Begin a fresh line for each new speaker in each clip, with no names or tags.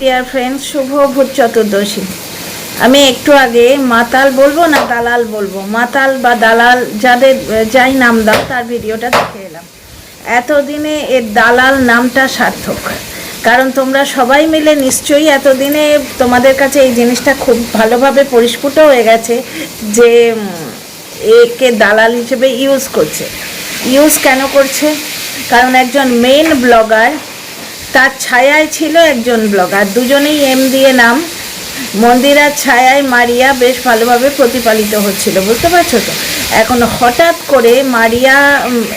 Dear friends শুভ ভূত চতুর্দশী। আমি একটু আগে মাতাল বলব না দালাল বলব? মাতাল বা দালাল যাদের, যাই নাম দাও, তার ভিডিওটা দেখে এলাম। এতদিনে এর দালাল নামটা সার্থক। কারণ তোমরা সবাই মিলে নিশ্চয়ই এতদিনে তোমাদের কাছে এই জিনিসটা খুব ভালোভাবে পরিস্ফুট হয়ে গেছে যে একে দালাল হিসেবে ইউজ করছে। ইউজ কেন করছে? কারণ একজন মেন ব্লগার তার ছায়ায় ছিল একজন ব্লগার। দুজনেই এম দিয়ে নাম। মন্দিরার ছায়ায় মারিয়া বেশ ভালোভাবে প্রতিপালিত হচ্ছিল বুঝতে পারছ তো? এখন হঠাৎ করে মারিয়া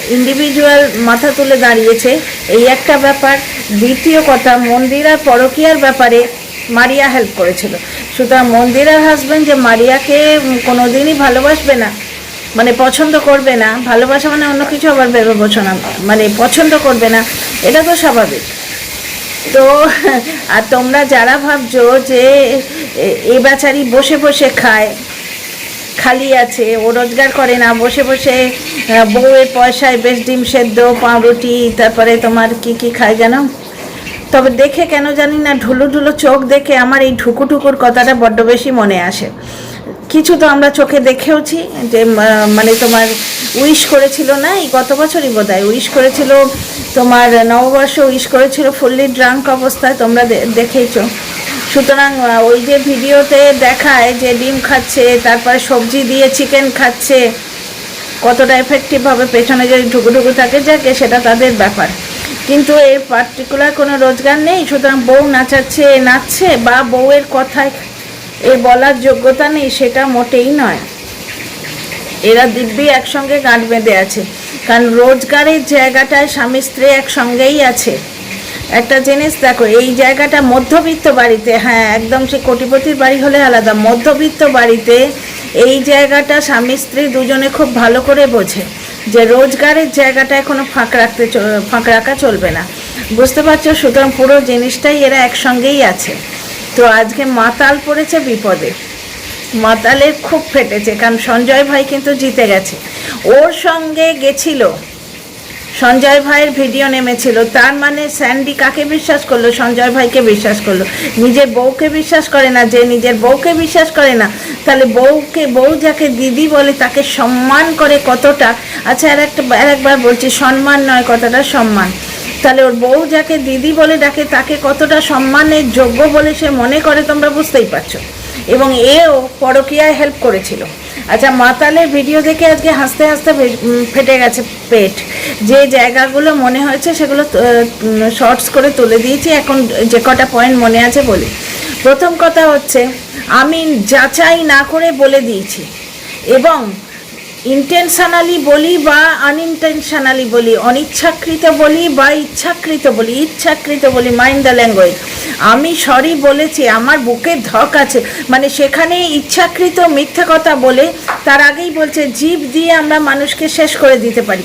ইন্ডিভিজুয়াল মাথা তুলে দাঁড়িয়েছে। এই একটা ব্যাপার। দ্বিতীয় কথা মন্দিরার পরকীয়ার ব্যাপারে মারিয়া হেল্প করেছিল। সুতরাং মন্দিরার হাজব্যান্ড যে মারিয়াকে উম, কোনোদিনই ভালোবাসবে না মানে পছন্দ করবে না ভালোবাসা মানে অন্য কিছু আবার ভেবে না মানে পছন্দ করবে না এটা তো স্বাভাবিক। তো, আর তোমরা যারা ভাবছ যে এ- বেচারি বসে বসে খায়, খালি আছে, ও রোজগার করে না, বসে বসে বউয়ের পয়সায় বেশ ডিম সেদ্ধ, পাউরুটি, তারপরে তোমার কি কি খায় যেন তবে দেখে কেন জানি না, ঢুলু ঢুলু চোখ দেখে আমার এই ঢুকু ঢুকুর কথাটা বড্ড বেশি মনে আসে। কিছু তো আমরা চোখে দেখেওছি যে মানে তোমার উইশ করেছিল না? এই গত বছরই বোধ হয় উইশ করেছিল তোমার নববর্ষ উইশ করেছিল ফুললি ড্রাঙ্ক অবস্থায়, তোমরা দেখেইছো। সুতরাং ওই যে ভিডিওতে দেখায় যে ডিম খাচ্ছে, তারপরে সবজি দিয়ে চিকেন খাচ্ছে, কতটা এফেক্টিভভাবে পেছনে যদি ঢুকুঢুকু থাকে, যাকে সেটা তাদের ব্যাপার। কিন্তু এর পার্টিকুলার কোনো রোজগার নেই, সুতরাং বউ নাচাচ্ছে, নাচছে, বা বউয়ের কথায় এ বলার যোগ্যতা নেই, সেটা মোটেই নয়। এরা দিব্যি একসঙ্গে গাঁট বেঁধে আছে। কারণ রোজগারের জায়গাটায় স্বামী স্ত্রী একসঙ্গেই আছে। একটা জিনিস দেখো, এই জায়গাটা মধ্যবিত্ত বাড়িতে হ্যাঁ একদম সে কোটিপতির বাড়ি হলে আলাদা, মধ্যবিত্ত বাড়িতে এই জায়গাটা স্বামী স্ত্রী দুজনে খুব ভালো করে বোঝে যে রোজগারের জায়গাটায় কোনো ফাঁক রাখতে ফাঁক রাখা চলবে না। বুঝতে পারছ? সুতরাং পুরো জিনিসটাই এরা একসঙ্গেই আছে। তো আজকে মাতাল পড়েছে বিপদে। মাতালের খুব ফেটেছে, কারণ সঞ্জয় ভাই কিন্তু জিতে গেছে। ওর সঙ্গে গেছিল, সঞ্জয় ভাইয়ের ভিডিও নেমেছিল, তার মানে স্যান্ডি কাকে বিশ্বাস করল? সঞ্জয় ভাইকে বিশ্বাস করল। নিজের বউকে বিশ্বাস করে না, যে নিজের বউকে বিশ্বাস করে না, তাহলে বউকে, বউ যাকে দিদি বলে তাকে সম্মান করে কতটা? আচ্ছা আর একটা, আর একবার বলছি, সম্মান নয়, কতটা সম্মান? তাহলে ওর বউ যাকে দিদি বলে ডাকে, তাকে কতটা সম্মানের যোগ্য বলে সে মনে করে তোমরা বুঝতেই পারছ। এবং এও পরকীয়ায় হেল্প করেছিল। আচ্ছা মাতালের ভিডিও দেখে আজকে হাসতে হাসতে ফেটে গেছে পেট। যে জায়গাগুলো মনে হয়েছে সেগুলো শর্টস করে তুলে দিয়েছি। এখন যে কটা পয়েন্ট মনে আছে বলি। প্রথম কথা হচ্ছে, আমি যাচাই না করে বলে দিয়েছি। এবং ইন্টেনশনালি বলি বা আনইনটেনশনালি বলি, অনিচ্ছাকৃত বলি বা ইচ্ছাকৃত বলি ইচ্ছাকৃত বলি মাইন্ড দ্য ল্যাঙ্গুয়েজ আমি সরি বলেছি, আমার বুকে ধক আছে। মানে সেখানে ইচ্ছাকৃত মিথ্যে কথা বলে তার আগেই বলছে, জীব দিয়ে আমরা মানুষকে শেষ করে দিতে পারি।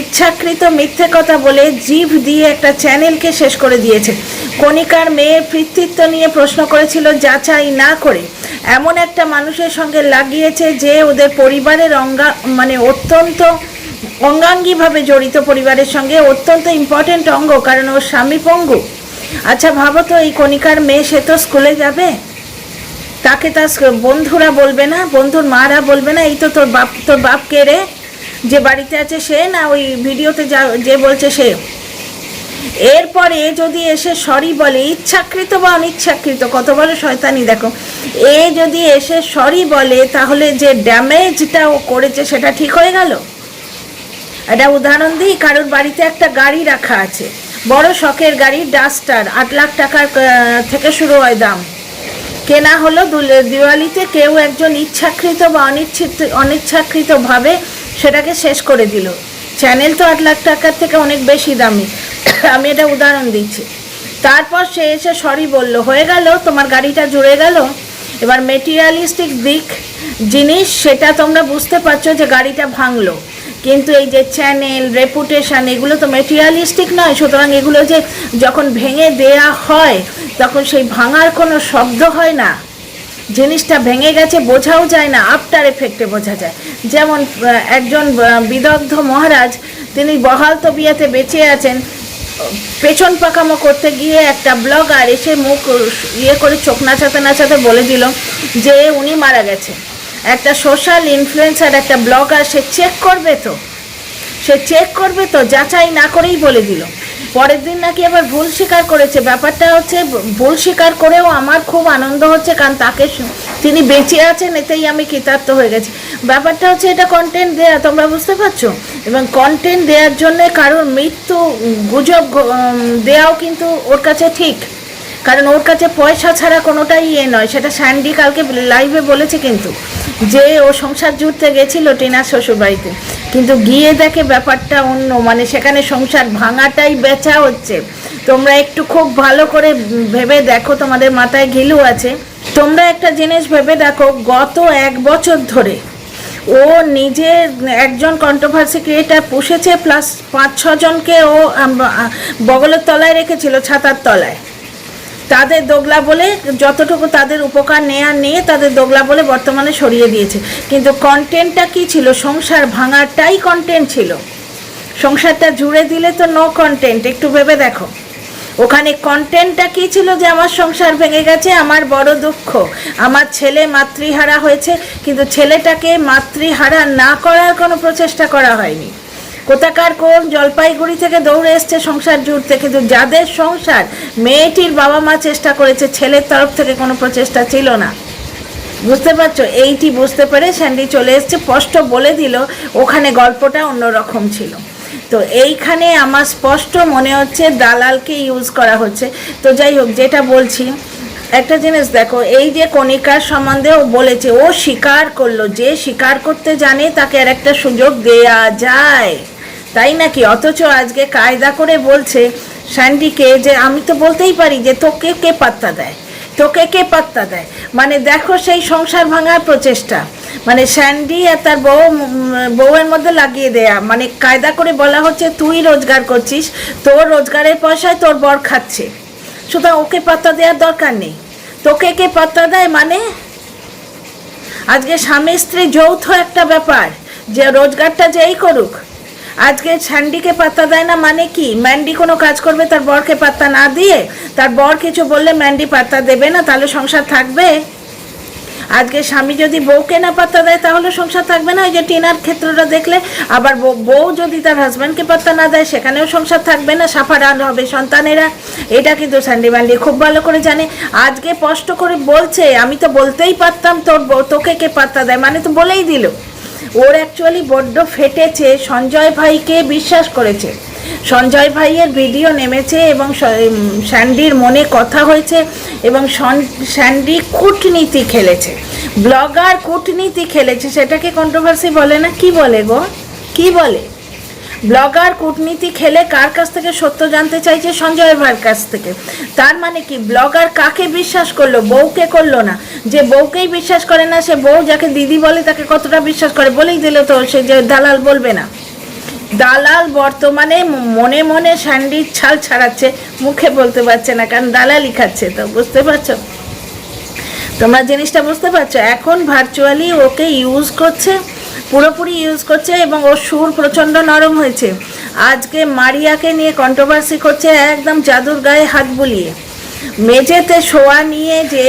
ইচ্ছাকৃত মিথ্যে কথা বলে জীব দিয়ে একটা চ্যানেলকে শেষ করে দিয়েছে। কণিকার মেয়ের কৃতিত্ব নিয়ে প্রশ্ন করেছিল, যাচাই না করে এমন একটা মানুষের সঙ্গে লাগিয়েছে যে ওদের পরিবারের অঙ্গা মানে অত্যন্ত অঙ্গাঙ্গিভাবে জড়িত পরিবারের সঙ্গে অত্যন্ত ইম্পর্টেন্ট অঙ্গ, কারণ ওর স্বামী পঙ্গু। আচ্ছা ভাবো তো, এই কণিকার মেয়ে সে তো স্কুলে যাবে? তাকে তার বন্ধুরা বলবে না, বন্ধুর মারা বলবে না, এই তো তোর বাপ তোর বাপ কে রে? যে বাড়িতে আছে সে না, ওই ভিডিওতে যা, যে বলছে সে? এরপরে যদি এসে সরি বলে, ইচ্ছাকৃত বা অনিচ্ছাকৃত, কত বড় শয়তানি, দেখো। এ যদি এসে সরি বলে, তাহলে যে ড্যামেজটা ও করেছে, সেটা ঠিক হয়ে গেল? এটা উদাহরণ দিই, কারোর বাড়িতে একটা গাড়ি রাখা আছে। বড় শখের গাড়ি ডাস্টার, আট লাখ টাকার থেকে শুরু হয় দাম। কেনা হলো দিওয়ালিতে কেউ একজন ইচ্ছাকৃত বা অনিচ্ছিত, অনিচ্ছাকৃতভাবে সেটাকে শেষ করে দিল। চ্যানেল তো আট লাখ টাকার থেকে অনেক বেশি দামি। আমি এটা উদাহরণ দিচ্ছি। তারপর সে এসে সরি বলল, হয়ে গেল, তোমার গাড়িটা জুড়ে গেল? এবার মেটেরিয়ালিস্টিক দিক, জিনিস, সেটা তোমরা বুঝতে পারছ যে গাড়িটা ভাঙলো। কিন্তু এই যে চ্যানেল রেপুটেশন এগুলো তো মেটেরিয়ালিস্টিক নয়। সুতরাং এগুলো যে যখন ভেঙে দেয়া হয়, তখন সেই ভাঙার কোনো শব্দ হয় না। জিনিসটা ভেঙে গেছে, বোঝাও যায় না আফটার এফেক্টে বোঝা যায়। যেমন একজন বিদগ্ধ মহারাজ, তিনি বহাল তবিয়াতে বেঁচে আছেন। পেছন পাকামো করতে গিয়ে একটা ব্লগার এসে মুখ ইয়ে করে চোখ নাচাতে নাচাতে বলে দিল যে, উনি মারা গেছে। একটা সোশ্যাল ইনফ্লুয়েন্সার একটা ব্লগার সে চেক করবে তো। সে চেক করবে তো, যাচাই না করেই বলে দিল। পরের দিন নাকি আবার ভুল স্বীকার করেছে। ব্যাপারটা হচ্ছে, ভুল স্বীকার করেও আমার খুব আনন্দ হচ্ছে, কারণ তাকে তিনি বেঁচে আছেন, এতেই আমি কৃতার্থ হয়ে গেছি। ব্যাপারটা হচ্ছে, এটা কন্টেন্ট দেয়া, তোমরা বুঝতে পারছ? এবং কন্টেন্ট দেওয়ার জন্য কারোর মৃত্যু গুজব দেওয়াও কিন্তু ওর কাছে ঠিক। কারণ ওর কাছে পয়সা ছাড়া কোনোটাই ইয়ে নয়। সেটা স্যান্ডি কালকে লাইভে বলেছে কিন্তু, যে ও সংসার জুড়তে গেছিল টিনার শ্বশুরবাড়িতে। কিন্তু গিয়ে দেখে ব্যাপারটা অন্য মানে সেখানে সংসার ভাঙাটাই বেচা হচ্ছে। তোমরা একটু খুব ভালো করে ভেবে দেখো, তোমাদের মাথায় ঘিলু আছে। তোমরা একটা জিনিস ভেবে দেখো, গত এক বছর ধরে ও নিজে একজন কন্ট্রোভার্সি ক্রিয়েটার পুষেছে প্লাস পাঁচ ছজনকে ও বগলের তলায় রেখেছিল, ছাতার তলায়। তাদের দোগলা বলে যতটুকু তাদের উপকার নেয়ার নিয়ে তাদের দোগলা বলে বর্তমানে সরিয়ে দিয়েছে। কিন্তু কন্টেন্টটা কি ছিল? সংসার ভাঙাটাই কন্টেন্ট ছিল। সংসারটা জুড়ে দিলে তো নো কন্টেন্ট একটু ভেবে দেখো। ওখানে কন্টেন্টটা কি ছিল যে আমার সংসার ভেঙে গেছে, আমার বড় দুঃখ, আমার ছেলে মাতৃহারা হয়েছে, কিন্তু ছেলেটাকে মাতৃহারা না করার কোনো প্রচেষ্টা করা হয়নি। কোথাকার কোন জলপাইগুড়ি থেকে দৌড়ে এসছে সংসার জুড়তে কিন্তু যাদের সংসার, মেয়েটির বাবা মা চেষ্টা করেছে, ছেলের তরফ থেকে কোনো প্রচেষ্টা ছিল না। বুঝতে পারছ? এইটি বুঝতে পেরে স্যান্ডি চলে এসছে, স্পষ্ট বলে দিল, ওখানে গল্পটা অন্যরকম ছিল। তো এইখানে আমার স্পষ্ট মনে হচ্ছে দালালকে ইউজ করা হচ্ছে। তো যাই হোক, যেটা বলছি, একটা জিনিস দেখো, এই যে কণিকার সম্বন্ধে ও বলেছে, ও স্বীকার করল, যে স্বীকার করতে জানে তাকে আর একটা সুযোগ দেয়া যায়। তাই নাকি? অথচ আজকে কায়দা করে বলছে স্যান্ডিকে যে আমি তো বলতেই পারি যে তোকে কে পাত্তা দেয়? তোকে কে পাত্তা দেয়? মানে দেখো সেই সংসার ভাঙার প্রচেষ্টা। মানে স্যান্ডি আর তার বউ বউয়ের মধ্যে লাগিয়ে দেয়া। মানে কায়দা করে বলা হচ্ছে, তুই রোজগার করছিস, তোর রোজগারের পয়সায় তোর বর খাচ্ছে। সুতরাং ওকে পাত্তা দেওয়ার দরকার নেই। তোকে কে পাত্তা দেয় মানে? আজকে স্বামী স্ত্রী যৌথ একটা ব্যাপার। যে রোজগারটা যেই করুক আজকে স্যান্ডিকে পাত্তা দেয় না মানে কি? ম্যান্ডি কোনো কাজ করবে, তার বরকে পাত্তা না দিয়ে? তার বর কিছু বললে ম্যান্ডি পাত্তা দেবে না, তাহলে সংসার থাকবে? আজকে স্বামী যদি বউকে না পাত্তা দেয়, তাহলে সংসার থাকবে না? ওই যে টিনার ক্ষেত্রটা দেখলে, আবার বউ- যদি তার হাজব্যান্ডকে পাত্তা না দেয়, সেখানেও সংসার থাকবে না, সাফারান হবে সন্তানেরা। এটা কিন্তু স্যান্ডি ম্যান্ডি খুব ভালো করে জানে। আজকে স্পষ্ট করে বলছে, আমি তো বলতেই পারতাম তোর তোকে কে পাত্তা দেয়? মানে তো বলেই দিল। ওর অ্যাকচুয়ালি বড্ড ফেটেছে, সঞ্জয় ভাইকে বিশ্বাস করেছে। সঞ্জয় ভাইয়ের ভিডিও নেমেছে এবং স্যান্ডির মনে কথা হয়েছে এবং স্যান্ডি কূটনীতি খেলেছে। ব্লগার কূটনীতি খেলেছে, সেটাকে কন্ট্রোভার্সি বলে না? কি বলে গো? কি বলে? ব্লগার, কূটনীতি খেলে কার কাছ থেকে সত্য জানতে চাইছে সঞ্জয় ভাইয়ের কাছ থেকে? তার মানে কি? ব্লগার কাকে বিশ্বাস করল? বউকে করল না। যে বউকেই বিশ্বাস করে না, সে বউ যাকে দিদি বলে তাকে কতটা বিশ্বাস করে বলেই দিল তো, সে যে দালাল বলবে না। দালাল বর্তমানে মনে মনে স্যান্ডির ছাল ছাড়াচ্ছে, মুখে বলতে পারছে না, কারণ দালালই খাচ্ছে, তো বুঝতে পারছ? তোমরা জিনিসটা বুঝতে পারছ? এখন ভার্চুয়ালি ওকে ইউজ করছে পুরোপুরি ইউজ করছে এবং ওর সুর প্রচণ্ড নরম হয়েছে। আজকে মারিয়াকে নিয়ে কন্ট্রোভার্সি করছে একদম জাদুর গায়ে হাত বুলিয়ে। মেঝেতে শোয়া নিয়ে যে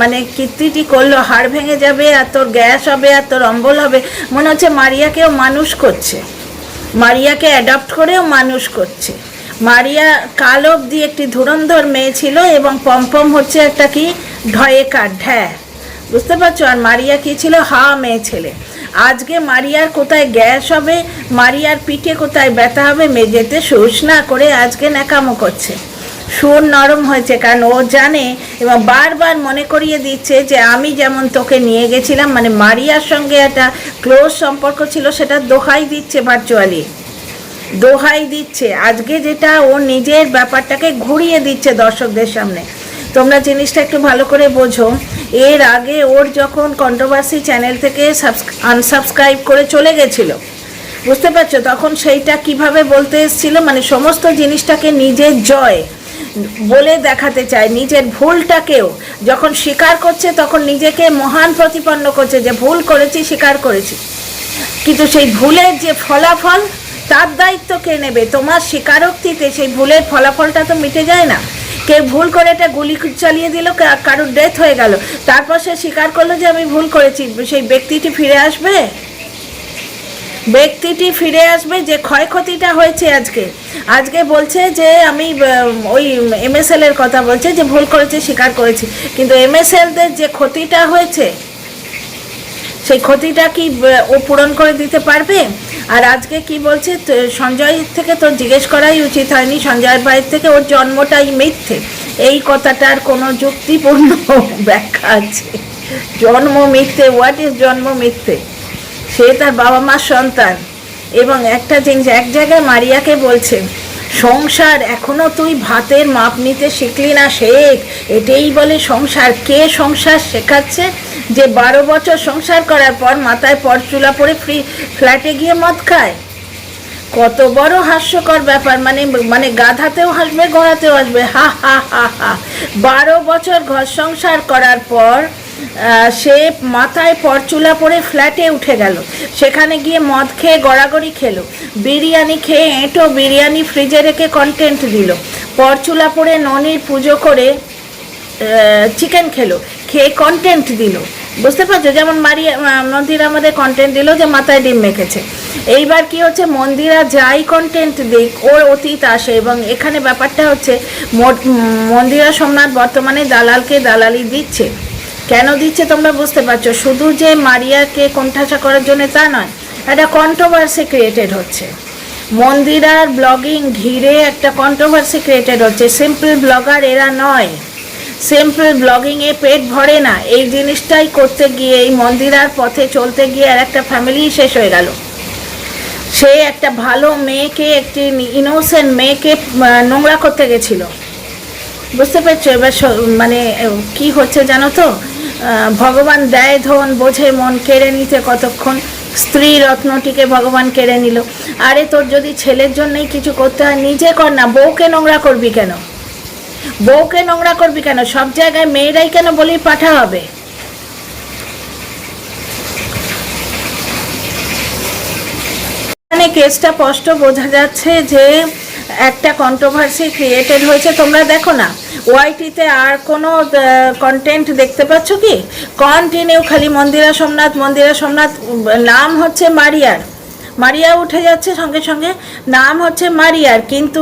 মানে কীর্তিটি করল, হাড় ভেঙে যাবে আর তোর গ্যাস হবে আর তোর অম্বল হবে, মনে হচ্ছে মারিয়াকেও মানুষ করছে। মারিয়াকে অ্যাডাপ্ট করেও মানুষ করছে। মারিয়া কাল অবধি একটি ধুরন্ধর মেয়ে ছিল এবং পম্পম হচ্ছে একটা কি, ঢয়ে কাঠ, ঢ্যা। বুঝতে পারছ? আর মারিয়া কি ছিল? হা মেয়ে ছেলে। আজকে মারিয়ার কোথায় গ্যাস হবে, মারিয়ার পিঠে কোথায় ব্যথা হবে, মেঝেতে শুষ না করে আজকে ন্যাকামো করছে। সুর নরম হয়েছে কারণ ও জানে এবং বারবার মনে করিয়ে দিচ্ছে যে আমি যেমন তোকে নিয়ে গেছিলাম মানে মারিয়ার সঙ্গে একটা ক্লোজ সম্পর্ক ছিল সেটা দোহাই দিচ্ছে ভার্চুয়ালি। দোহাই দিচ্ছে। আজকে যেটা ও নিজের ব্যাপারটাকে ঘুরিয়ে দিচ্ছে দর্শকদের সামনে। তোমরা জিনিসটা একটু ভালো করে বোঝো। এর আগে ওর যখন কন্ট্রোভার্সি চ্যানেল থেকে আনসাবস্ক্রাইব করে চলে গেছিল। বুঝতে পারছ? তখন সেইটা কীভাবে বলতে এসেছিল? মানে সমস্ত জিনিসটাকে নিজের জয় বলে দেখাতে চায়, নিজের ভুলটাকেও। যখন স্বীকার করছে, তখন নিজেকে মহান প্রতিপন্ন করছে যে ভুল করেছি, স্বীকার করেছি। কিন্তু সেই ভুলের যে ফলাফল, তার দায়িত্ব কে নেবে? তোমার স্বীকারোক্তিতে সেই ভুলের ফলাফলটা তো মিটে যায় না। কেউ ভুল করে একটা গুলি চালিয়ে দিল, কা- কারোর ডেথ হয়ে গেল। তারপর সে স্বীকার করল যে আমি ভুল করেছি। সেই ব্যক্তিটি ফিরে আসবে? ব্যক্তিটি ফিরে আসবে যে ক্ষয়ক্ষতিটা হয়েছে আজকে। আজকে বলছে যে আমি ওই এমএসএল এর কথা বলছে যে ভুল করেছে, স্বীকার করেছি। কিন্তু এমএসএলদের যে ক্ষতিটা হয়েছে, সেই ক্ষতিটা কি ও পূরণ করে দিতে পারবে? আর আজকে কি বলছে? সঞ্জয় থেকে তো জিজ্ঞেস করাই উচিত হয়নি। সঞ্জয়ের ভাইয়ের থেকে ওর জন্মটাই মিথ্যে। এই কথাটার কোনো যুক্তিপূর্ণ ব্যাখ্যা আছে। জন্ম মিথ্যে হোয়াট ইজ জন্ম মিথ্যে? সে তার বাবা মার সন্তান। এবং একটা জিনিস, এক জায়গায় মারিয়াকে বলছে সংসার এখনও তুই ভাতের মাপ নিতে শিখলি না, শেখ। এটাই বলে সংসার। কে সংসার শেখাচ্ছে? যে বারো বছর সংসার করার পর মাথায় পরচুলা পরে ফ্রি ফ্ল্যাটে গিয়ে মদ খায়? কত বড় হাস্যকর ব্যাপার। মানে মানে গাধাতেও হাসবে, ঘোড়াতেও হাসবে। হা হা হা হা। বারো বছর ঘর সংসার করার পর সে মাথায় পরচুলা পরে ফ্ল্যাটে উঠে গেল। সেখানে গিয়ে মদ খেয়ে গড়াগড়ি খেলো। বিরিয়ানি খেয়ে এঁটো বিরিয়ানি ফ্রিজে রেখে কন্টেন্ট দিল। পরচুলা পরে ননির পুজো করে চিকেন খেলো। খেয়ে কন্টেন্ট দিল। বুঝতে পারছ? যেমন মারিয়া মন্দিরা আমাদের কন্টেন্ট দিল যে মাথায় ডিম মেখেছে। এইবার কি হচ্ছে? মন্দিরা যাই কন্টেন্ট দিক ওর অতীত আসে এবং এখানে ব্যাপারটা হচ্ছে মন্দিরা সোমনাথ বর্তমানে দালালকে দালালি দিচ্ছে। কেন দিচ্ছে তোমরা বুঝতে পারছ? শুধু যে মারিয়াকে কোণঠাসা করার জন্য তা নয়, একটা কন্ট্রোভার্সি ক্রিয়েটেড হচ্ছে। মন্দিরার ব্লগিং ঘিরে একটা কন্ট্রোভার্সি ক্রিয়েটেড হচ্ছে। সিম্পল ব্লগার এরা নয়। সিম্পল ব্লগিংয়ে পেট ভরে না। এই জিনিসটাই করতে গিয়ে, এই মন্দিরার পথে চলতে গিয়ে আর একটা ফ্যামিলি শেষ হয়ে গেল। সে একটা ভালো মেয়েকে, একটি ইনোসেন্ট মেয়েকে নোংরা করতে গেছিল। বুঝতে পারছ? এবার মানে কি হচ্ছে জানো তো? ভগবান দেয় ধন, বোঝে মন, কেড়ে নিতে কতক্ষণ? স্ত্রী রত্নটিকে ভগবান কেড়ে নিল। আরে, তোর যদি ছেলের জন্যই কিছু করতে হয়, নিজে কর না, বউকে নোংরা করবি কেন? বউকে নোংরা করবি কেন? সব জায়গায় মেয়েরাই কেন বলি পাঠা হবে? এখানে কেসটা স্পষ্ট বোঝা যাচ্ছে যে একটা কন্ট্রোভার্সি ক্রিয়েটেড হয়েছে। তোমরা দেখো না ওয়াইটিতে আর কোনো কন্টেন্ট দেখতে পাচ্ছ কি? কন্টিনিউ খালি মন্দিরা সোমনাথ মন্দিরা সোমনাথ নাম হচ্ছে মারিয়ার। মারিয়া উঠে যাচ্ছে সঙ্গে সঙ্গে, নাম হচ্ছে মারিয়ার। কিন্তু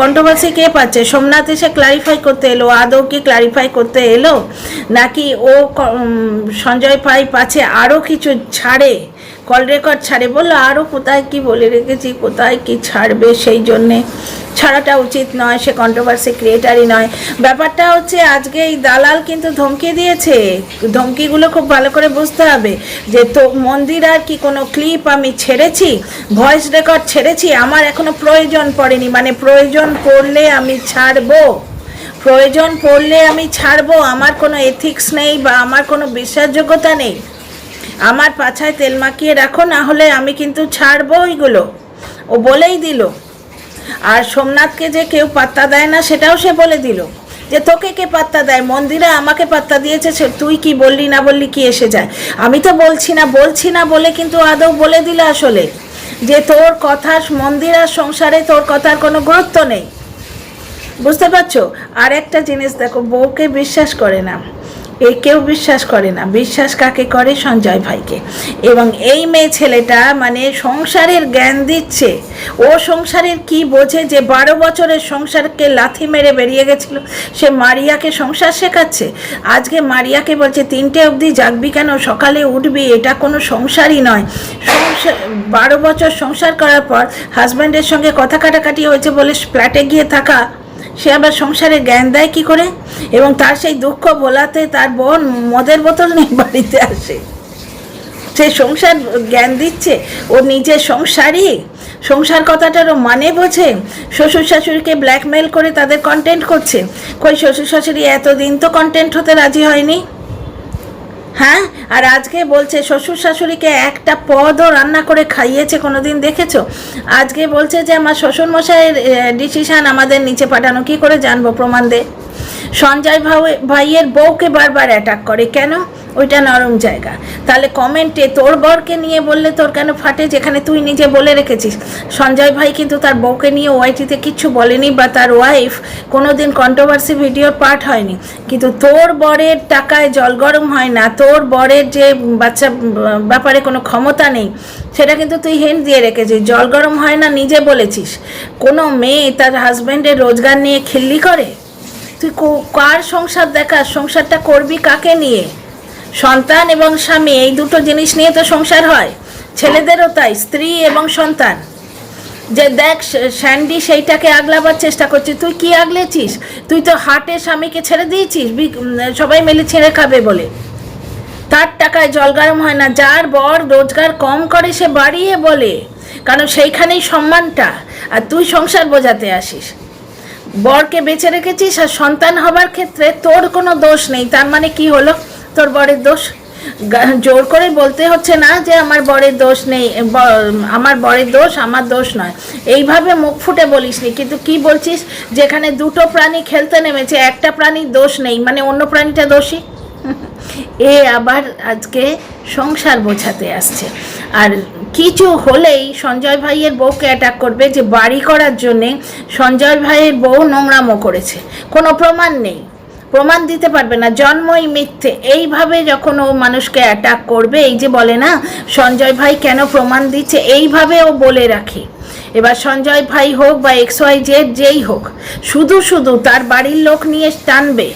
কন্ট্রোভার্সি কে পাচ্ছে? সোমনাথ এসে ক্লারিফাই করতে এলো, আদৌ কি ক্লারিফাই করতে এলো? নাকি ও সঞ্জয় পাই পাচ্ছে আরও কিছু ছাড়ে? কল রেকর্ড ছাড়ে। বলল আরও কোথায় কি বলে রেখেছি, কোথায় কি ছাড়বে সেই জন্যে? ছাড়াটা উচিত নয়, সে কন্ট্রোভার্সি ক্রিয়েটারই নয়। ব্যাপারটা হচ্ছে, আজকে এই দালাল কিন্তু ধমকি দিয়েছে। ধমকিগুলো খুব ভালো করে বুঝতে হবে যে, তো মন্দির আর কি কোনো ক্লিপ আমি ছেড়েছি? ভয়েস রেকর্ড ছেড়েছি? আমার এখনও প্রয়োজন পড়েনি। মানে প্রয়োজন পড়লে আমি ছাড়বো? প্রয়োজন পড়লে আমি ছাড়বো? আমার কোনো এথিক্স নেই বা আমার কোনো বিশ্বাসযোগ্যতা নেই? আমার পাছায় তেল মাখিয়ে রাখো, না হলে আমি কিন্তু ছাড়বো ওইগুলো। ও বলেই দিল। আর সোমনাথকে যে কেউ পাত্তা দেয় না, সেটাও সে বলে দিল। যে তোকে কে পাত্তা দেয়? মন্দিরে আমাকে পাত্তা দিয়েছে সে- তুই কি বললি না বললি কি এসে যায়? আমি তো বলছি না বলছি না বলে কিন্তু আদৌ বলে দিল আসলে। যে তোর কথা মন্দির আর সংসারে তোর কথার কোনো গুরুত্ব নেই। বুঝতে পারছ? আর একটা জিনিস দেখো, বউকে বিশ্বাস করে না। এ কেউ বিশ্বাস করে না। বিশ্বাস কাকে করে? সঞ্জয় ভাইকে। এবং এই মেয়ে ছেলেটা মানে সংসারের জ্ঞান দিচ্ছে। ও সংসারের কি বোঝে যে বারো বছরের সংসারকে লাথি মেরে বেরিয়ে গেছিল। সে মারিয়াকে সংসার শেখাচ্ছে। আজকে মারিয়াকে বলছে, তিনটে অবধি জাগবি কেন? সকালে উঠবি। এটা কোনো সংসারই নয়। সংসার, বারো বছর সংসার করার পর হাজব্যান্ডের সঙ্গে কথা কাটাকাটি হয়েছে বলে ফ্ল্যাটে গিয়ে থাকা সে আবার সংসারে জ্ঞান দেয় কি করে? এবং তার সেই দুঃখ বলাতে তার বোন মদের বোতল নিয়ে বাড়িতে আসে। সে সংসার জ্ঞান দিচ্ছে, ও নিজের সংসারই। সংসার কথাটারও মানে বোঝে, শ্বশুর শাশুড়িকে ব্ল্যাকমেল করে তাদের কন্টেন্ট করছে। কই শ্বশুর শাশুড়ি, এতদিন তো কন্টেন্ট হতে রাজি হয়নি। হ্যাঁ? আর আজকে বলছে, শ্বশুর শাশুড়িকে একটা পদও রান্না করে খাইয়েছে কোনো দিন দেখেছ? আজকে বলছে যে, আমার শ্বশুরমশাইয়ের ডিসিশান আমাদের নিচে পাঠানো। কি করে জানব প্রমাণ দে? সঞ্জয় ভাই ভাইয়ের বউকে বারবার অ্যাটাক করে। কেন? ওইটা নরম জায়গা। তাহলে কমেন্টে তোর বরকে নিয়ে বললে তোর কেন ফাটে? যেখানে তুই নিজে বলে রেখেছিস। সঞ্জয় ভাই কিন্তু তার বউকে নিয়ে ওয়াইটিতে কিচ্ছু বলেনি, বা তার ওয়াইফ কোনো দিন কন্ট্রোভার্সি ভিডিওর পার্ট হয়নি। কিন্তু তোর বরের টাকায় জল গরম হয় না, তোর বরের যে বাচ্চা, ব্যাপারে কোনো ক্ষমতা নেই, সেটা কিন্তু তুই হেন্ট দিয়ে রেখেছিস। জল গরম হয় না, নিজে বলেছিস। কোনো মেয়ে তার হাজব্যান্ডের রোজগার নিয়ে খিল্লি করে? তুই কার সংসার দেখাস সংসারটা করবি কাকে নিয়ে? সন্তান এবং স্বামী, এই দুটো জিনিস নিয়ে তো সংসার হয়। ছেলেদেরও তাই, স্ত্রী এবং সন্তান। যে দেখ স্যান্ডি সেইটাকে আগলাবার চেষ্টা করছিস তুই কি আগলেছিস? তুই তো হাটে স্বামীকে ছেড়ে দিয়েছিস সবাই মিলে ছেড়ে খাবে বলে। তার টাকায় জল গরম হয় না, যার বর রোজগার কম করে সে বাড়িয়ে বলে। কারণ সেইখানেই সম্মানটা। আর তুই সংসার বোঝাতে আসিস। বরকে বেঁচে রেখেছিস আর সন্তান হবার ক্ষেত্রে তোর কোনো দোষ নেই। তার মানে কি হলো? তোর বরের দোষ? জোর করে বলতে হচ্ছে না যে আমার বরের দোষ নেই। আমার বরের দোষ আমার দোষ নয়। এইভাবে মুখ ফুটে বলিসনি। কিন্তু কি বলছিস? যেখানে দুটো প্রাণী খেলতে নেমেছে, একটা প্রাণীর দোষ নেই। মানে অন্য প্রাণীটা দোষী? এ আবার আজকে সংসার বোঝাতে আসছে। আর কিছু হলেই সঞ্জয় ভাইয়ের বউকে অ্যাটাক করবে যে বাড়ি করার জন্যে সঞ্জয় ভাইয়ের বউ নোংরামো করেছে। কোনো প্রমাণ নেই। প্রমাণ দিতে পারবে না। জন্মই মিথ্যে। এইভাবে যখন ও মানুষকে অ্যাটাক করবে, এই যে বলে না, সঞ্জয় ভাই কেন প্রমাণ দিচ্ছে, এইভাবে ও বলে রাখে। এবার সঞ্জয় ভাই হোক বা এক্স ওয়াই জেড যেই হোক, শুধু শুধু তার বাড়ির লোক নিয়ে টানবে।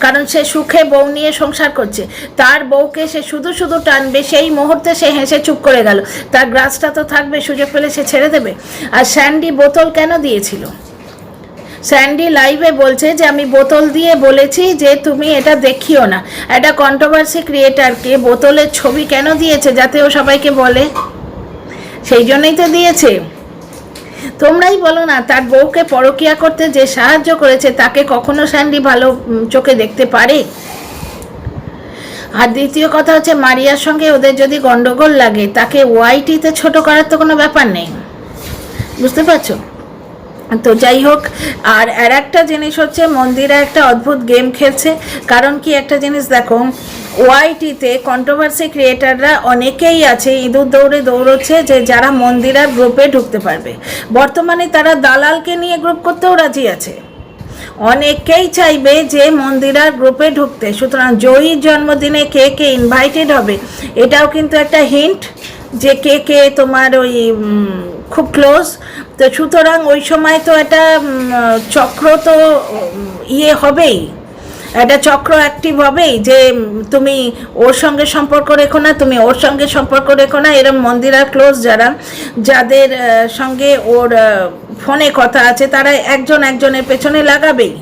কারণ সে সুখে বউ নিয়ে সংসার করছে। তার বউকে সে শুধু শুধু টানবে, সেই মুহূর্তে সে হেসে চুপ করে গেল। তার গ্রাসটা তো থাকবে, সুযোগ পেলে সে ছেড়ে দেবে। আর স্যান্ডি বোতল কেন দিয়েছিল? স্যান্ডি লাইভে বলছে যে, আমি বোতল দিয়ে বলেছি যে, তুমি এটা দেখিও না। একটা কন্ট্রোভার্সি ক্রিয়েটারকে বোতলের ছবি কেন দিয়েছে, যাতে ও সবাইকে বলে? সেই জন্যই তো দিয়েছে। তোমরাই বলো না, তার বউকে পরকিয়া করতে যে সাহায্য করেছে, তাকে কখনো স্যান্ডি ভালো চোখে দেখতে পারে? আর দ্বিতীয় কথা হচ্ছে, মারিয়ার সঙ্গে ওদের যদি গন্ডগোল লাগে, তাকে ওয়াইটিতে ছোট করার তো কোনো ব্যাপার নেই। বুঝতে পারছ? তো যাই হোক, আর আর একটা জিনিস হচ্ছে, মন্দিরা একটা অদ্ভুত গেম খেলছে। কারণ কি একটা জিনিস দেখো ওয়াইটিতে কন্ট্রোভার্সি ক্রিয়েটাররা অনেকেই আছে, ইঁদুর দৌড়ে দৌড়চ্ছে যে যারা মন্দিরার গ্রুপে ঢুকতে পারবে। বর্তমানে তারা দালালকে নিয়ে গ্রুপ করতেও রাজি আছে। অনেকেই চাইবে যে মন্দিরার গ্রুপে ঢুকতে। সুতরাং জয়ীর জন্মদিনে কে কে ইনভাইটেড হবে, এটাও কিন্তু একটা হিন্ট যে কে কে তোমার ওই খুব ক্লোজ তো সুতরাং ওই সময় তো এটা চক্র তো ইয়ে হবেই। একটা চক্র অ্যাক্টিভ হবেই যে তুমি ওর সঙ্গে সম্পর্ক রেখো না, তুমি ওর সঙ্গে সম্পর্ক রেখো না। এরম মন্দিরা ক্লোজ যারা, যাদের সঙ্গে ওর ফোনে কথা আছে, তারা একজন একজনের পেছনে লাগাবেই।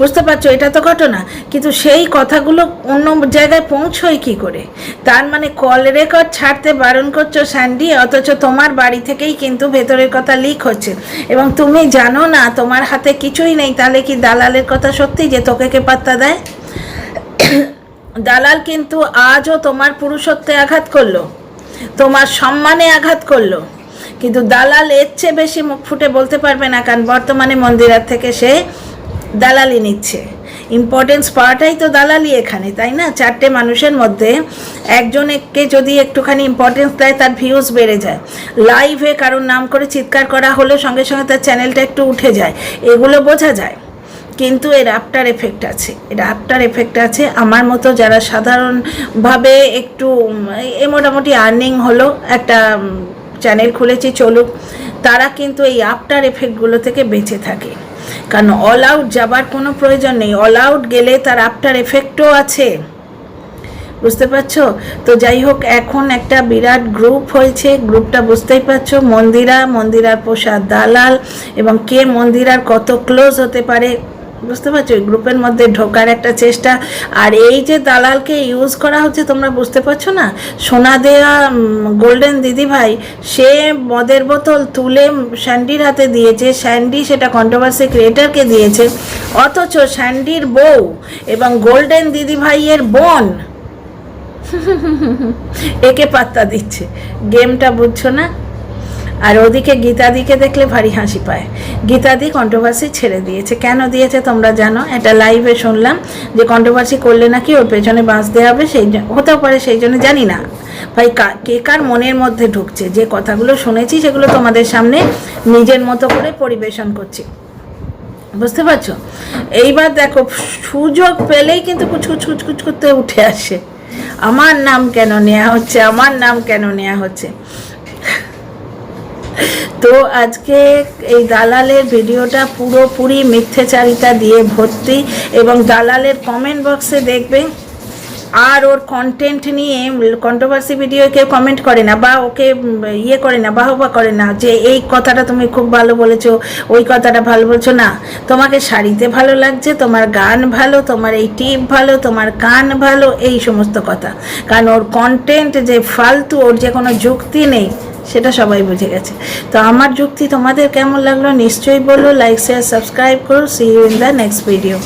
বুঝতে পারছ, এটা তো ঘটনা। কিন্তু সেই কথাগুলো অন্য জায়গায় পৌঁছয় কি করে? তার মানে কল রেকর্ড ছাড়তে বারণ করছ স্যান্ডি অথচ তোমার বাড়ি থেকেই কিন্তু ভেতরের কথা লিক হচ্ছে। এবং তুমি জানো না, তোমার হাতে কিছুই নেই, তাহলে কি দালালের কথা সত্যি যে তোকে কে পাত্তা দেয়? দালাল কিন্তু আজও তোমার পুরুষত্বে আঘাত করল, তোমার সম্মানে আঘাত করল। কিন্তু দালাল এর চেয়ে বেশি মুখ ফুটে বলতে পারবে না, কারণ বর্তমানে মন্দিরার থেকে সে দালালি নিচ্ছে। ইম্পর্টেন্স পাওয়াটাই তো দালালি এখানে, তাই না? চারটে মানুষের মধ্যে একজনকে যদি একটুখানি ইম্পর্টেন্স দেয়, তার ভিউজ বেড়ে যায়। লাইভে কারোর নাম করে চিৎকার করা হলে সঙ্গে সঙ্গে তার চ্যানেলটা একটু উঠে যায়। এগুলো বোঝা যায়। কিন্তু এর আফটার এফেক্ট আছে। এর আফটার এফেক্ট আছে আমার মতো যারা সাধারণভাবে একটু, এ মোটামুটি আর্নিং হলো, একটা চ্যানেল খুলেছি, চলুক, তারা কিন্তু এই আফটার এফেক্টগুলো থেকে বেঁচে থাকে। কারণ অল আউট যাবার কোনো প্রয়োজন নেই। অল আউট গেলে তার আফটার এফেক্টও আছে। বুঝতে পারছ? তো যাই হোক, এখন একটা বিরাট গ্রুপ হয়েছে। গ্রুপটা বুঝতেই পারছ, মন্দিরা, মন্দিরার পোষা দালাল এবং কে মন্দিরার কত ক্লোজ হতে পারে? বুঝতে পারছ? গ্রুপের মধ্যে ঢোকার একটা চেষ্টা। আর এই যে দালালকে ইউজ করা হচ্ছে, তোমরা বুঝতে পারছ না? সোনা দেয়া গোল্ডেন দিদি ভাই, সে মদের বোতল তুলে স্যান্ডির হাতে দিয়েছে। স্যান্ডি সেটা কন্ট্রোভার্সি ক্রিয়েটারকে দিয়েছে। অথচ স্যান্ডির বউ এবং গোল্ডেন দিদি ভাইয়ের বোন একে পাত্তা দিচ্ছে। গেমটা বুঝছ না? আর ওদিকে গীতাদিকে দেখলে ভারী হাসি পায়। গীতাদি কন্ট্রোভার্সি ছেড়ে দিয়েছে। কেন দিয়েছে তোমরা জানো? একটা লাইভে শুনলাম যে কন্ট্রোভার্সি করলে নাকি ওর পেছনে বাঁচতে হবে, সেই হতেও পারে সেই জন্য জানি না। ভাই, কে কার মনের মধ্যে ঢুকছে? যে কথাগুলো শুনেছি সেগুলো তোমাদের সামনে নিজের মতো করে পরিবেশন করছি। বুঝতে পারছ? এইবার দেখো, সুযোগ পেলেই কিন্তু কুচকুচ কুচকুচ করতে উঠে আসে। আমার নাম কেন নেওয়া হচ্ছে? আমার নাম কেন নেওয়া হচ্ছে? তো আজকে এই দালালের ভিডিওটা পুরোপুরি মিথ্যাচারিতা দিয়ে ভর্তি এবং দালালের কমেন্ট বক্সে দেখবে আর ওর কন্টেন্ট নিয়ে কন্ট্রোভার্সি ভিডিও কেউ কমেন্ট করে না, বা ওকে ইয়ে করে না, বাহবা করে না যে এই কথাটা তুমি খুব ভালো বলেছ, ওই কথাটা ভালো বলছো না। তোমাকে শাড়িতে ভালো লাগছে, তোমার গান ভালো, তোমার এই টিপ ভালো, তোমার কান ভালো, এই সমস্ত কথা। কারণ ওর কন্টেন্ট যে ফালতু, ওর যে কোনো যুক্তি নেই, সেটা সবাই বুঝে গেছে। তো আমার যুক্তি তোমাদের কেমন লাগল, নিশ্চয়ই বলো লাইক শেয়ার সাবস্ক্রাইব করো। See you in the next video